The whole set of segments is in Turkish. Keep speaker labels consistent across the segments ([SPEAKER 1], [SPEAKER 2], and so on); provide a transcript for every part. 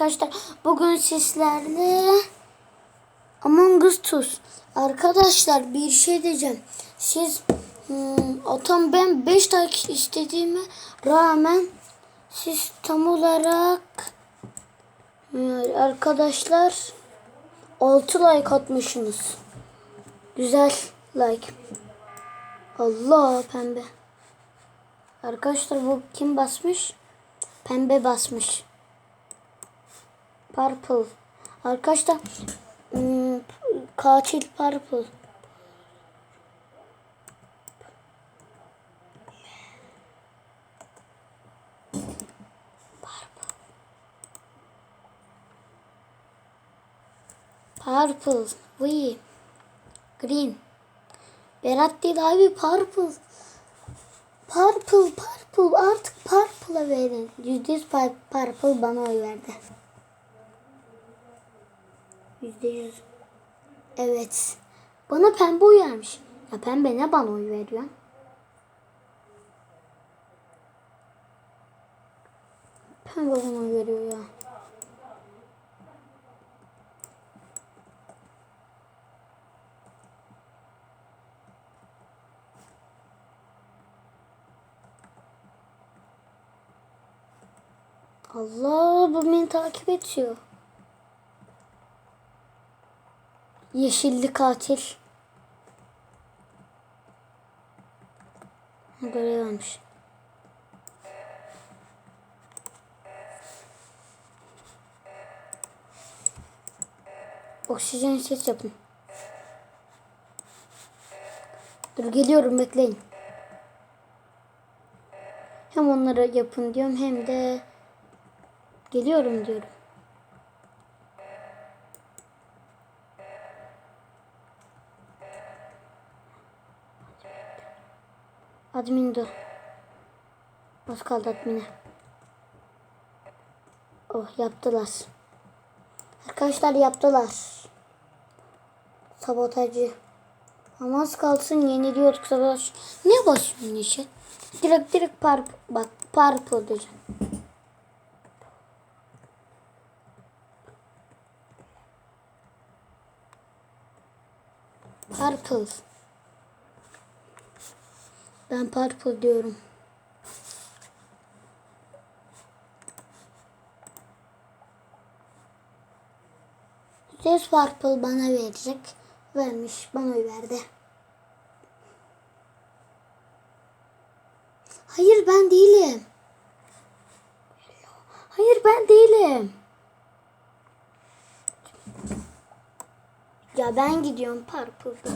[SPEAKER 1] Arkadaşlar bugün sizlerle Among Us Tuz. Arkadaşlar bir şey diyeceğim. Siz hmm, atam ben 5 like istediğime rağmen siz tam olarak hmm, arkadaşlar 6 like atmışsınız. Güzel like. Allah pembe. Arkadaşlar bu kim basmış? Pembe basmış. Purple. Arkadaşlar hmm, katil Purple. Purple. We. Green. Berat değil abi purple. Purple, purple. Artık purple'a verin. Yüzde yüz pur- purple bana oy verdi. Yüzde yüz. Evet. Bana pembe oy vermiş. Ya pembe ne bana oy veriyor? Pembe bana veriyor ya. Allah bu beni takip ediyor. Yeşilli katil. Görev almış. Oksijen ses yapın. Dur geliyorum bekleyin. Hem onları yapın diyorum hem de geliyorum diyorum. Admin dur. Az kaldı admine. Oh yaptılar. Arkadaşlar yaptılar. Sabotajı. Ama az kalsın yeniliyorduk sabotaj. Ne basıyorsun işe? Direkt direkt parp bak parp olacak. Purple. Ben purple diyorum. Ses purple bana verecek. Vermiş. Bana verdi. Hayır ben değilim. Hayır ben değilim. Ya ben gidiyorum purple.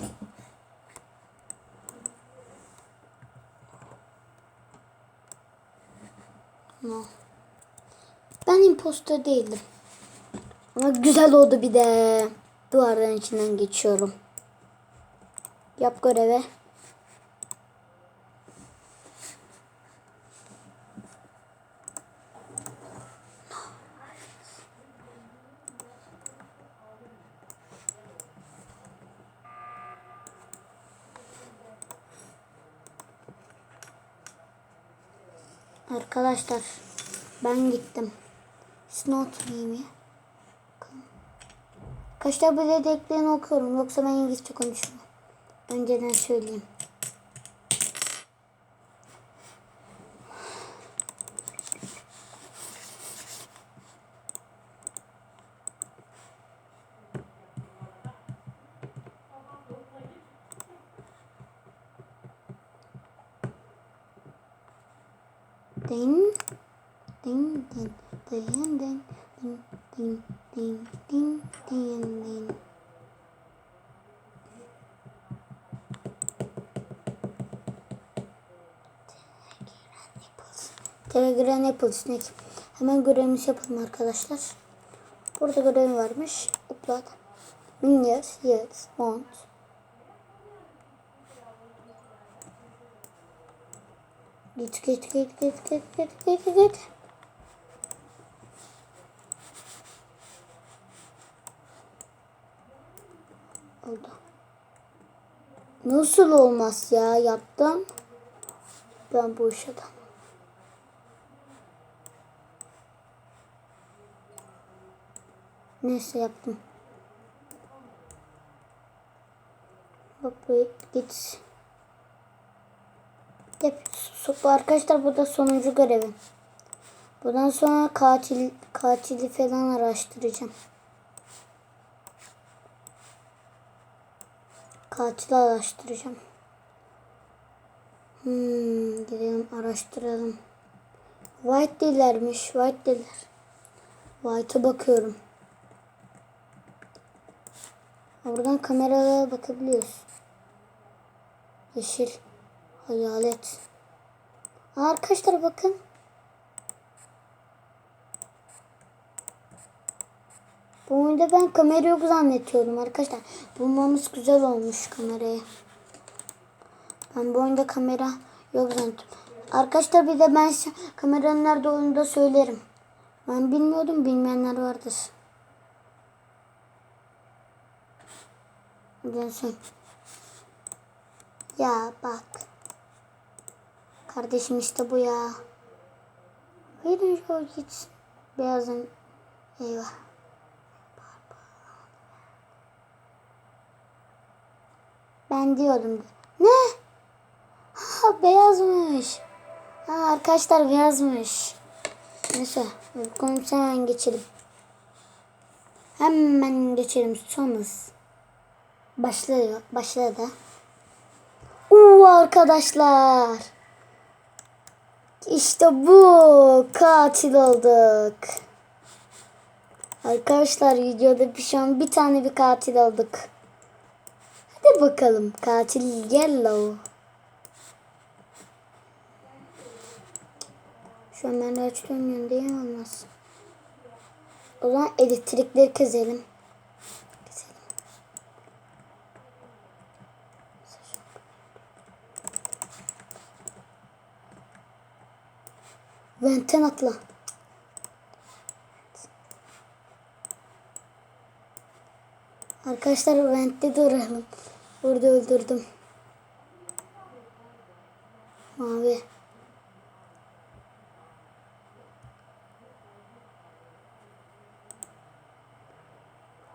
[SPEAKER 1] No. Ben imposter değildim. Ama güzel oldu bir de. Duvarların içinden geçiyorum. Yap görevi. Arkadaşlar ben gittim. It's me mi? Kaçta bile deklerini okuyorum. Yoksa ben İngilizce konuşurum. Önceden söyleyeyim. Apple Snack. Hemen görevimiz yapalım arkadaşlar. Burada görev varmış. Upload. Yes, yes, want. Git git git git git git git git. Oldu. Nasıl olmaz ya yaptım. Ben bu iş adamım. Neyse yaptım. Hop git. Yap. Arkadaşlar bu da sonuncu görevim. Bundan sonra katil katili falan araştıracağım. Katili araştıracağım. Hmm, gidelim araştıralım. White değillermiş. White değiller. White'a bakıyorum. Buradan kameralara bakabiliyoruz. Yeşil. Hayalet. Arkadaşlar bakın. Bu oyunda ben kamera yok zannediyordum arkadaşlar. Bulmamız güzel olmuş kamerayı. Ben bu oyunda kamera yok zannettim. Arkadaşlar bir de ben kameranın nerede olduğunu da söylerim. Ben bilmiyordum bilmeyenler vardır. Dönsün. Ya bak. Kardeşim işte bu ya. Verin şu gitsin. Beyazın. Eyvah. Ben diyordum. Ne? Ha beyazmış. Ha arkadaşlar beyazmış. Neyse. Hemen geçelim. Hemen geçelim. Sonuz. Başlıyor. Başladı. Uuu arkadaşlar. İşte bu. Katil olduk. Arkadaşlar videoda bir şu an bir tane bir katil olduk. Hadi bakalım katil yellow. Şu an ben de açıklamıyorum diye olmaz. O zaman elektrikleri keselim. Venten atla. Arkadaşlar ventte duralım. Burada öldürdüm. Mavi.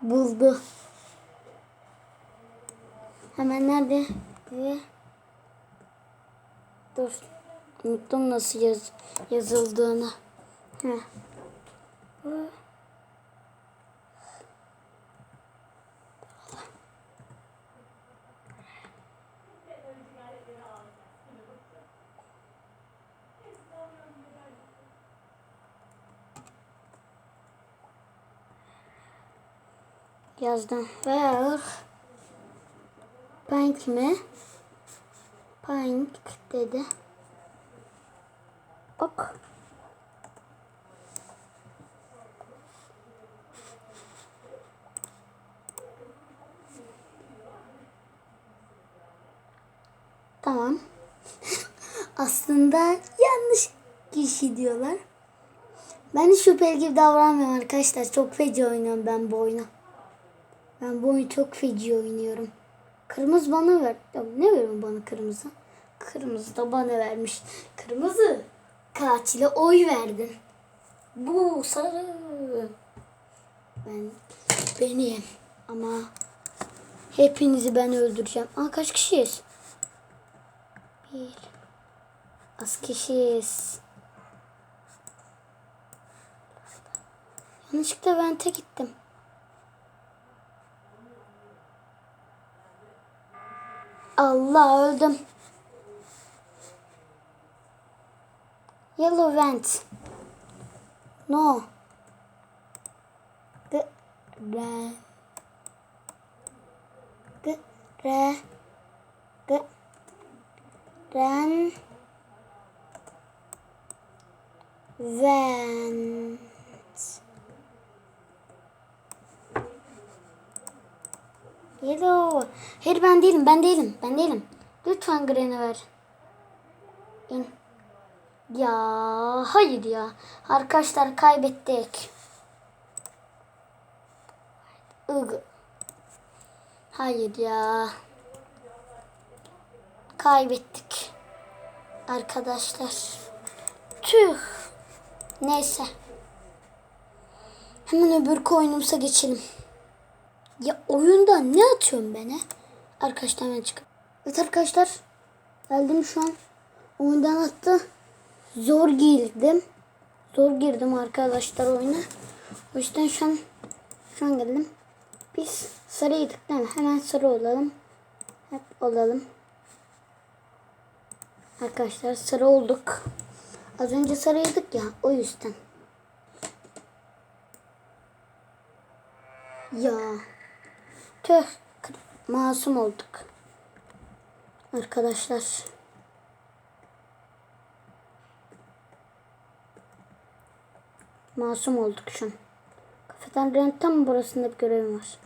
[SPEAKER 1] Buldu. Hemen nerede? Dur. Unuttum nasıl yaz yazıldığını. Heh. Yazdım. Where? Pink mi? Pink dedi. Ok. Tamam. Aslında yanlış kişi diyorlar. Ben de şüpheli gibi davranmıyorum arkadaşlar. Çok feci oynuyorum ben bu oyunu. Ben bu oyunu çok feci oynuyorum. Kırmızı bana ver. Ya ne veriyorsun bana kırmızı? Kırmızı da bana vermiş. Kırmızı katile oy verdin. Bu sarı. Ben benim ama hepinizi ben öldüreceğim. Aa kaç kişiyiz? Bir. Az kişiyiz. Yanlışlıkla vente gittim. Allah öldüm. Yellow vent. No. G re. G re. G ren. Vent. Yellow. Hayır ben değilim, ben değilim, ben değilim. Lütfen Gren'i ver. Ya hayır ya. Arkadaşlar kaybettik. Hayır ya. Kaybettik. Arkadaşlar. Tüh. Neyse. Hemen öbür oyunumuza geçelim. Ya oyunda ne atıyorum beni? Arkadaşlar hemen çıkıp. Evet arkadaşlar. Geldim şu an. Oyundan attı. Zor girdim. Zor girdim arkadaşlar oyuna. O yüzden şu an şu an geldim. Biz sarıydık değil mi? Hemen sarı olalım. Hep olalım. Arkadaşlar sarı olduk. Az önce sarıydık ya o yüzden. Ya. Tüh. Masum olduk. Arkadaşlar. Masum olduk şu an. Kafeteryanın tam burasında bir görevim var.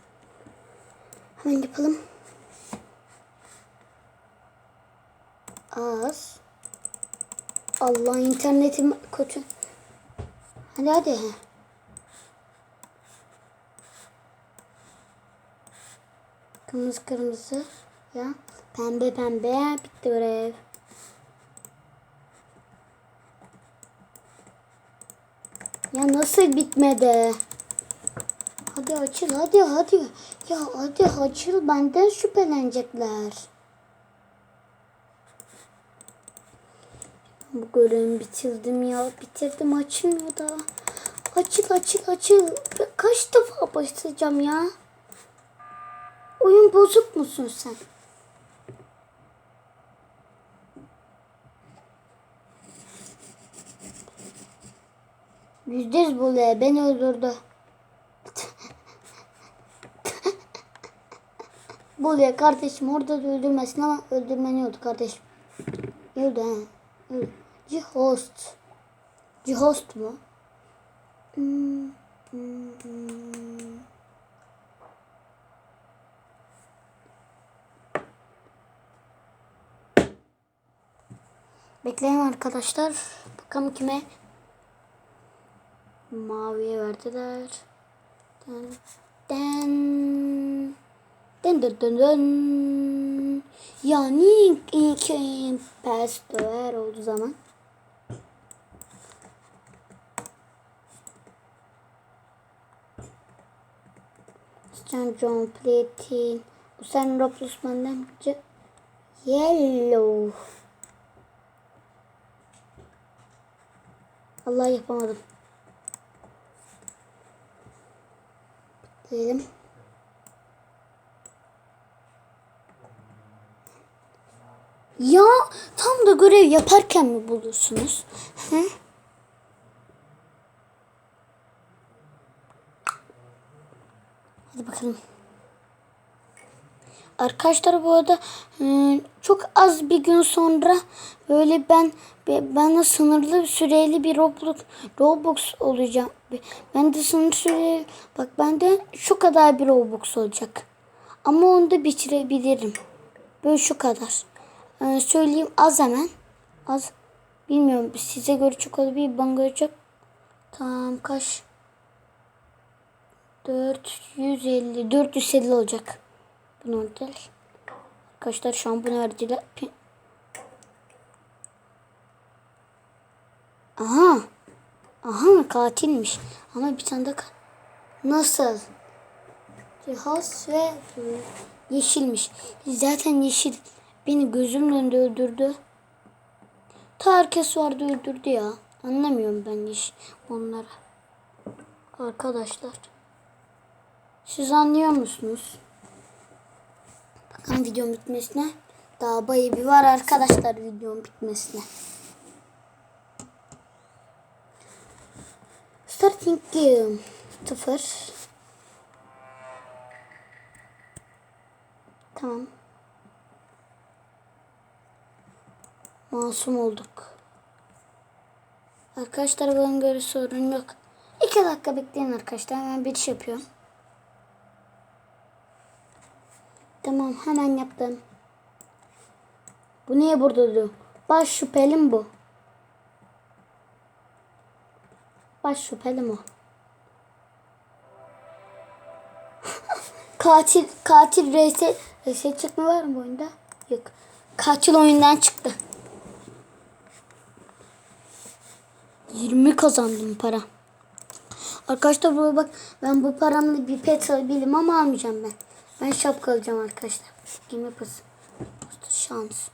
[SPEAKER 1] Hemen yapalım. Az. Allah internetim kötü. Hadi hadi. Kırmızı kırmızı. Ya pembe pembe bitti görev. Ya nasıl bitmedi? Hadi açıl hadi hadi. Ya hadi açıl benden şüphelenecekler. Bu görevimi bitirdim ya. Bitirdim açılmıyor da. Açıl açıl açıl. Kaç defa basacağım ya? Oyun bozuk musun sen? Yüzde yüz buluyor. Beni öldürdü. buluyor kardeşim. Orada da öldürmesin ama öldürmeni oldu kardeşim. Öldü ha. Öldü. Cihost. Cihost mu? Bekleyin arkadaşlar. Bakalım kime? Maviye verdiler. Den den den den den den. Yani iki pes döver olduğu zaman. Sen John Platin. Sen Roblox benden Yellow. Allah yapamadım. Diyelim. Ya tam da görev yaparken mi bulursunuz? He? Hadi bakalım. Arkadaşlar bu arada e, çok az bir gün sonra böyle ben ben de sınırlı süreli bir Roblox Roblox olacağım. Ben de sınırlı süreli bak ben de şu kadar bir Roblox olacak. Ama onu da bitirebilirim. Böyle şu kadar. Ee, söyleyeyim az hemen. Az. Bilmiyorum size göre çok olabilir. Bana göre çok. Tamam kaç? 450 450 olacak. Bu normal. Arkadaşlar şu an bunu verdiler. Aha. Aha katilmiş. Ama bir tane de nasıl? Cihaz ve yeşilmiş. Zaten yeşil beni gözümün önünde öldürdü. Ta herkes vardı öldürdü ya. Anlamıyorum ben yeşil onları. Arkadaşlar. Siz anlıyor musunuz? Bakalım videom bitmesine. Daha bayağı bir var arkadaşlar videom bitmesine. Starting game. Sıfır. Tamam. Masum olduk. Arkadaşlar bana göre sorun yok. İki dakika bekleyin arkadaşlar. Hemen bir iş yapıyorum. Tamam hemen yaptım. Bu niye burada duruyor? Baş şüphelim bu. Baş şüphelim o. katil katil reset reset çıkma var mı oyunda? Yok. Katil oyundan çıktı. 20 kazandım para. Arkadaşlar buraya bak ben bu paramla bir pet alabilirim ama almayacağım ben. Ben şapka alacağım arkadaşlar. Game yapasın. Imposter şans.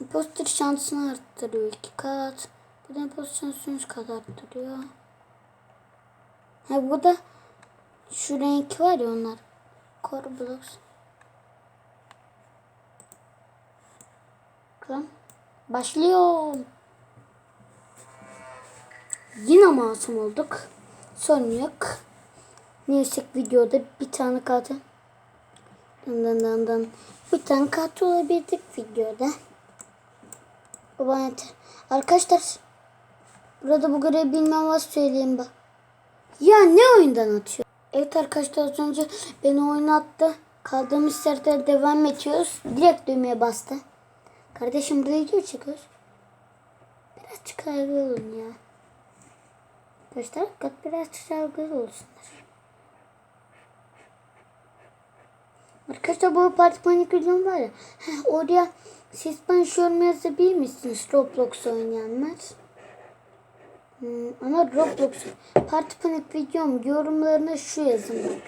[SPEAKER 1] Imposter şansını arttırıyor iki kat. Bu da imposter şansını üç kat arttırıyor. Ha bu da şu renk var ya onlar. Core blocks. Bakalım. Başlıyorum. Yine masum olduk. Sorun yok. Neyse videoda bir tane kaldı. Dın dın dın dın. Bir tane katil olabildik videoda. Yeter. Arkadaşlar. Burada bu görevi bilmem var söyleyeyim bak. Ya ne oyundan atıyor? Evet arkadaşlar az önce beni oyuna attı. Kaldığımız yerde devam ediyoruz. Direkt düğmeye bastı. Kardeşim burada video çekiyoruz. Biraz olun ya. Arkadaşlar kat biraz çıkarıyor olsunlar. Arkadaşlar bu parti panik videom var ya. Heh, oraya siz bana şu yorum yazabilir misiniz Roblox oynayanlar? Hmm, ama Roblox parti panik videom yorumlarına şu yazın.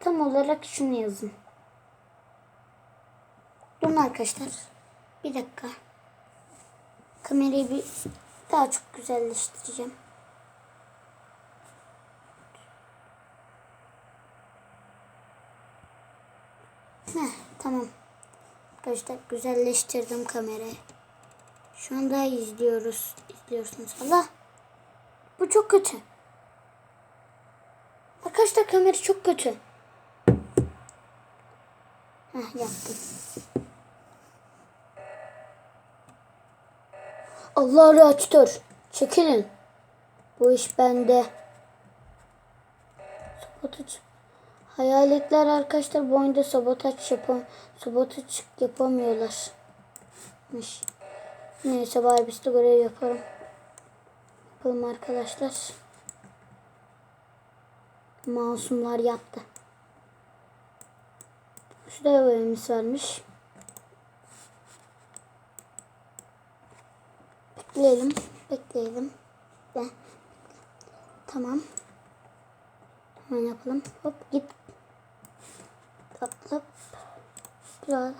[SPEAKER 1] Tam olarak şunu yazın. Durun arkadaşlar. Bir dakika. Kamerayı bir daha çok güzelleştireceğim. Heh, tamam. Arkadaşlar güzelleştirdim kamerayı. Şu anda izliyoruz. İzliyorsunuz. Allah. Bu çok kötü. Arkadaşlar kamera çok kötü. Heh, yaptım. Allah reaktör. Çekilin. Bu iş bende. Sabotaj. Hayaletler arkadaşlar bu oyunda sabotaj yapam sabotaj yapamıyorlar. Neyse bari biz de görev yapalım. Yapalım arkadaşlar. Masumlar yaptı. Şurada görevimiz varmış. Bekleyelim. Bekleyelim. Ve tamam. Hemen yapalım. Hop git. Hop hop. Biraz.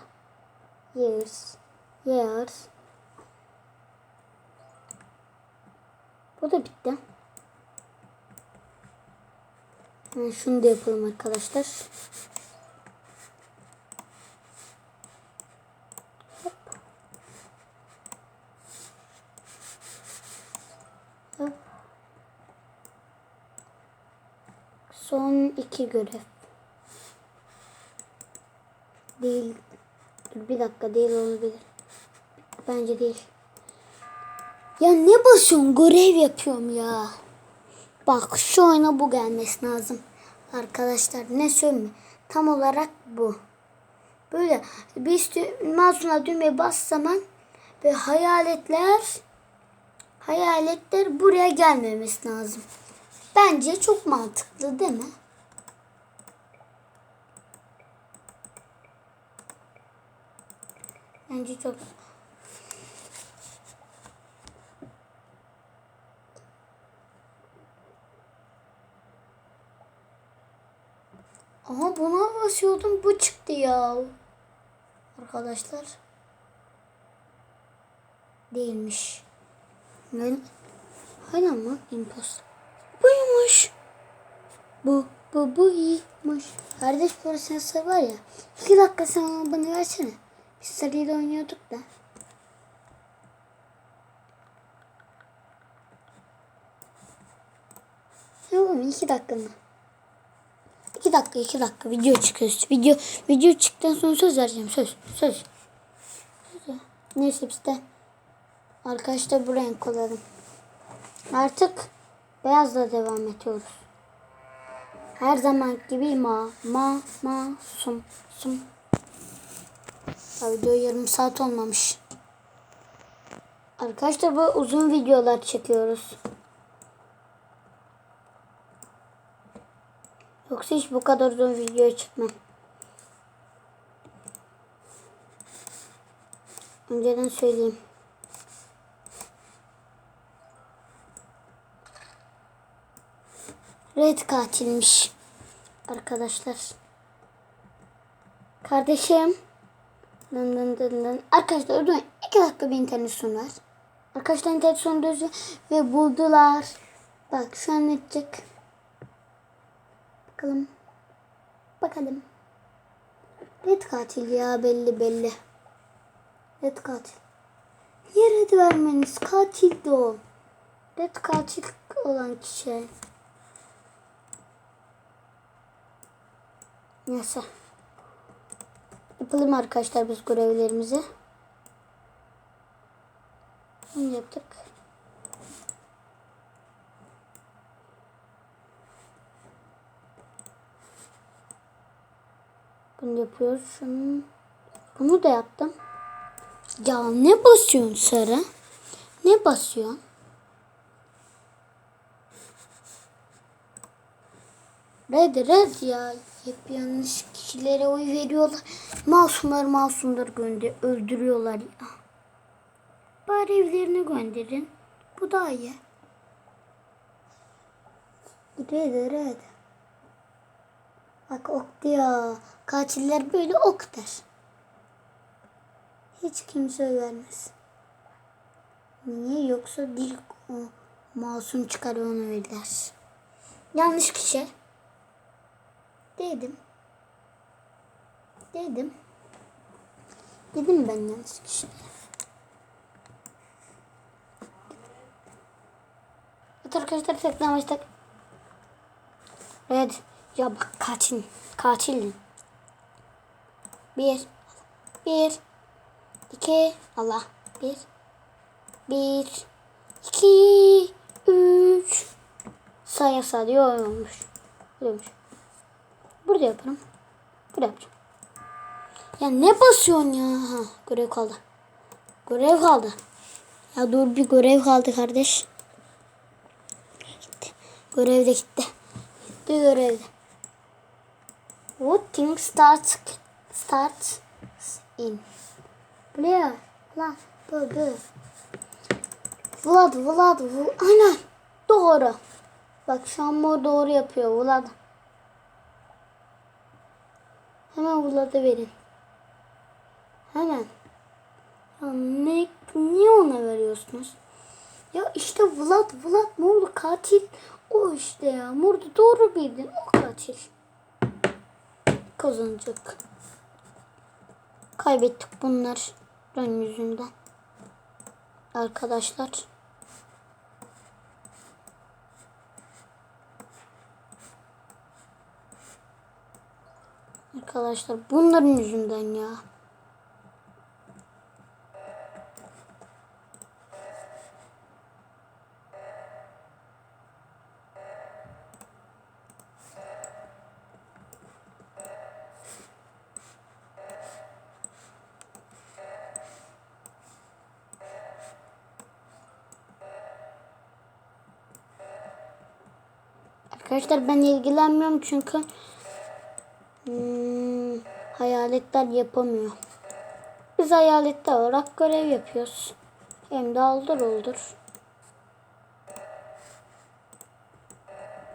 [SPEAKER 1] Years. Years. Bu da bitti. Hemen şunu da yapalım arkadaşlar. Hop. Hop. Son iki görev. Değil. Dur bir dakika değil olabilir. Bence değil. Ya ne basıyorsun? Görev yapıyorum ya. Bak şu oyuna bu gelmesi lazım. Arkadaşlar ne söyleyeyim? Tam olarak bu. Böyle bir masumla düğmeye bas zaman ve hayaletler hayaletler buraya gelmemesi lazım. Bence çok mantıklı değil mi? Bence çok Aha buna basıyordum bu çıktı ya. Arkadaşlar. Değilmiş. Ben Hala mı? Imposter. Buymuş. Bu, bu, bu iyiymiş. Kardeş sensör var ya. İki dakika sen bana versene. Biz sarıyla oynuyorduk da. Tamam iki dakika mı? İki dakika iki dakika video çıkıyoruz. Video video çıktıktan sonra söz vereceğim söz söz. söz. Neyse biz de arkadaşlar bu renk kullanalım. Artık beyazla devam ediyoruz. Her zaman gibi ma ma ma sum sum. Ya video yarım saat olmamış. Arkadaşlar bu uzun videolar çekiyoruz. Yoksa hiç bu kadar uzun video çıkmam. Önceden söyleyeyim. Red katilmiş. Arkadaşlar. Kardeşim. Dın dın dın dın. Arkadaşlar dur. iki dakika bir internet sonu var. Arkadaşlar internet sonu düzü ve buldular. Bak şu an edecek. Bakalım. Bakalım. Red katil ya belli belli. Red katil. Niye red vermeniz? Katildi o. Red katil olan kişi. Neyse. Yapalım arkadaşlar biz görevlerimizi. Bunu yaptık. Bunu yapıyoruz. Şunu. Bunu da yaptım. Ya ne basıyorsun sarı? Ne basıyorsun? Red red ya. Hep yanlış kişilere oy veriyorlar. Masumlar masumlar gönder öldürüyorlar ya. Bari evlerine gönderin. Bu daha iyi. Red red. Bak ok diyor. Katiller böyle ok der. Hiç kimse vermez. Niye? Yoksa dil o masum çıkar onu verirler. Yanlış kişi. Dedim. Dedim. Dedim ben yanlış kişi. Evet arkadaşlar tekrar başladık. Red. Ya bak katil. Katil. Bir. Bir. iki. Allah. Bir. Bir. iki, Üç. Saya sayı olmuş. Burada yaparım. Burada yapacağım. Ya ne basıyorsun ya? Ha, görev kaldı. Görev kaldı. Ya dur bir görev kaldı kardeş. Gitti. Görev de gitti. Gitti görev de. Voting starts starts in. Buraya. Lan bu bu. Vlad Vlad Vlad. Aynen. Doğru. Bak şu an mor doğru yapıyor Vlad. Hemen Vlad'a verin. Hemen. Ya ne, niye ona veriyorsunuz? Ya işte Vlad, Vlad ne oldu? Katil o işte ya. Murdu doğru bildin. O katil. Kazanacak. Kaybettik bunlar. Ön yüzünden. Arkadaşlar. Arkadaşlar bunların yüzünden ya. Arkadaşlar ben ilgilenmiyorum çünkü hayaletler yapamıyor. Biz hayaletler olarak görev yapıyoruz. Hem de aldır oldur.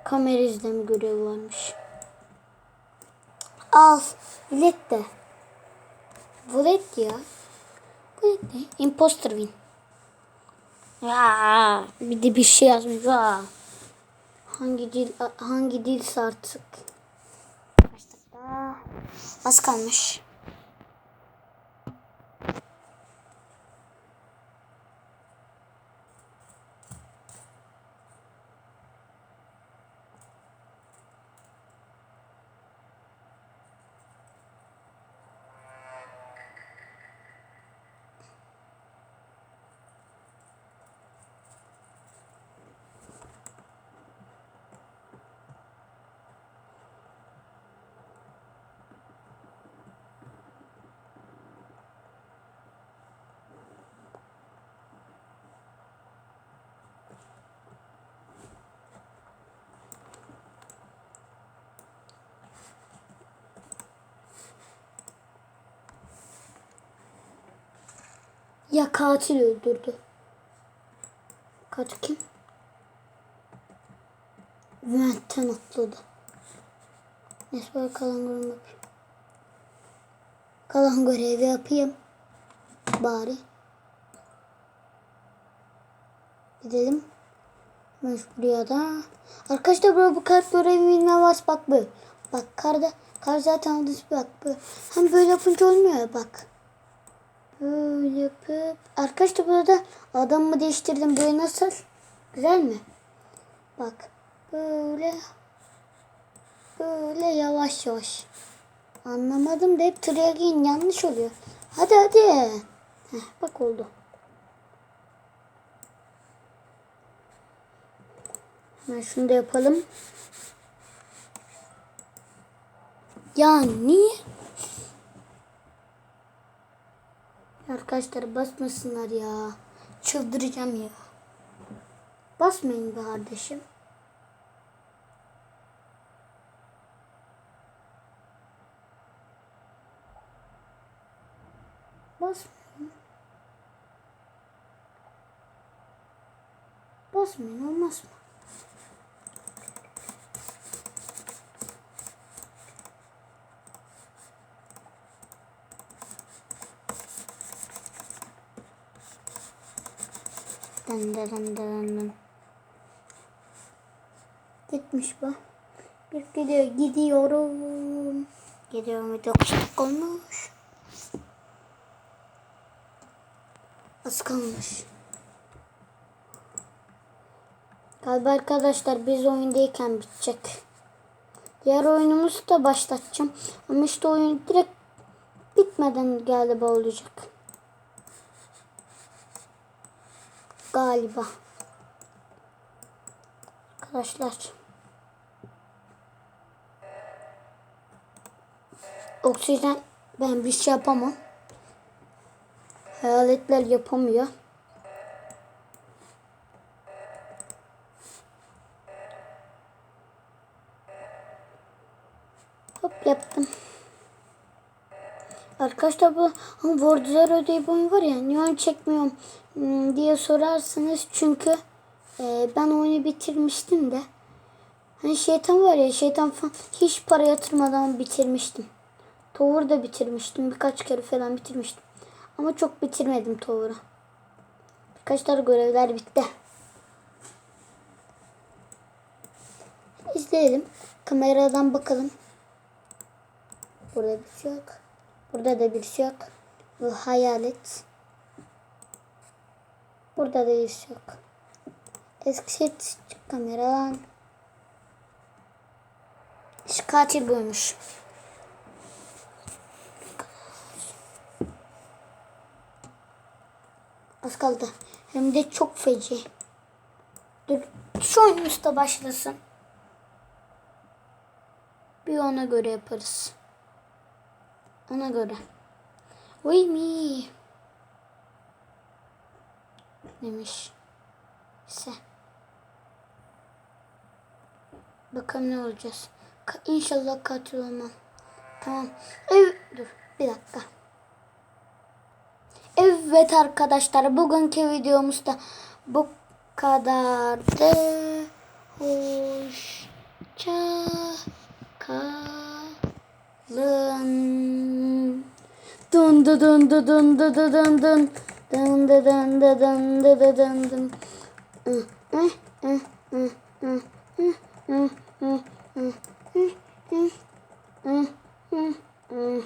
[SPEAKER 1] Kamera izleme görevi varmış. Al. Bilet de. Bilet ya. Bilet ne? Imposter win. Ya, bir de bir şey yazmış. Ya. Hangi dil hangi dil artık? Az kalmış. Ya katil öldürdü. Katil kim? Ventten atladı. Neyse böyle kalan görev yapayım. Kalan görevi yapayım. Bari. Gidelim. Ben buraya da. Arkadaşlar böyle bu kart görevi bilmem var. Bak böyle. Bak karda. Kar zaten aldınız bak böyle. Hem böyle yapınca olmuyor ya bak. Böyle yapıp. Arkadaşlar burada adamımı değiştirdim. Böyle nasıl? Güzel mi? Bak. Böyle. Böyle yavaş yavaş. Anlamadım da hep triagin yanlış oluyor. Hadi hadi. Heh, bak oldu. Hemen şunu da yapalım. Ya niye? Arkadaşlar basmasınlar ya. Çıldıracağım ya. Basmayın be kardeşim. Basmayın. Basmayın olmaz mı? Dın dın dın dın. Gitmiş bu. Bir gidiyor gidiyorum. Gidiyorum video kaç dakika olmuş. Az kalmış. Galiba arkadaşlar biz oyundayken bitecek. Diğer oyunumuzu da başlatacağım. Ama işte oyun direkt bitmeden galiba olacak. Galiba. Arkadaşlar. Oksijen ben bir şey yapamam. Hayaletler yapamıyor. Hop yaptım. Arkadaşlar bu World Zero diye oyun var ya niye oyun çekmiyorum hmm, diye sorarsınız. Çünkü e, ben oyunu bitirmiştim de. Hani şeytan var ya şeytan falan hiç para yatırmadan bitirmiştim. Tower da bitirmiştim. Birkaç kere falan bitirmiştim. Ama çok bitirmedim Tower'ı. Birkaç tane görevler bitti. İzleyelim. Kameradan bakalım. Burada bir şey yok. Burada da bir şey yok. Bu hayalet. Burada da bir şey yok. Çık kameradan. Şu katil buymuş. Az kaldı. Hem de çok feci. Dur. Şu oyun başlasın. Bir ona göre yaparız. Ona göre. Uy mi? Demiş. İşte. Bakalım ne olacağız. Ka- İnşallah katil olmam. Tamam. Ev dur bir dakika. Evet arkadaşlar bugünkü videomuzda bu kadardı. Hoşça kalın. Lın. Dın dı dın dı dın dı dı dın dın. Dın dı dın dı dın dı dı dın dın. Mm-hmm.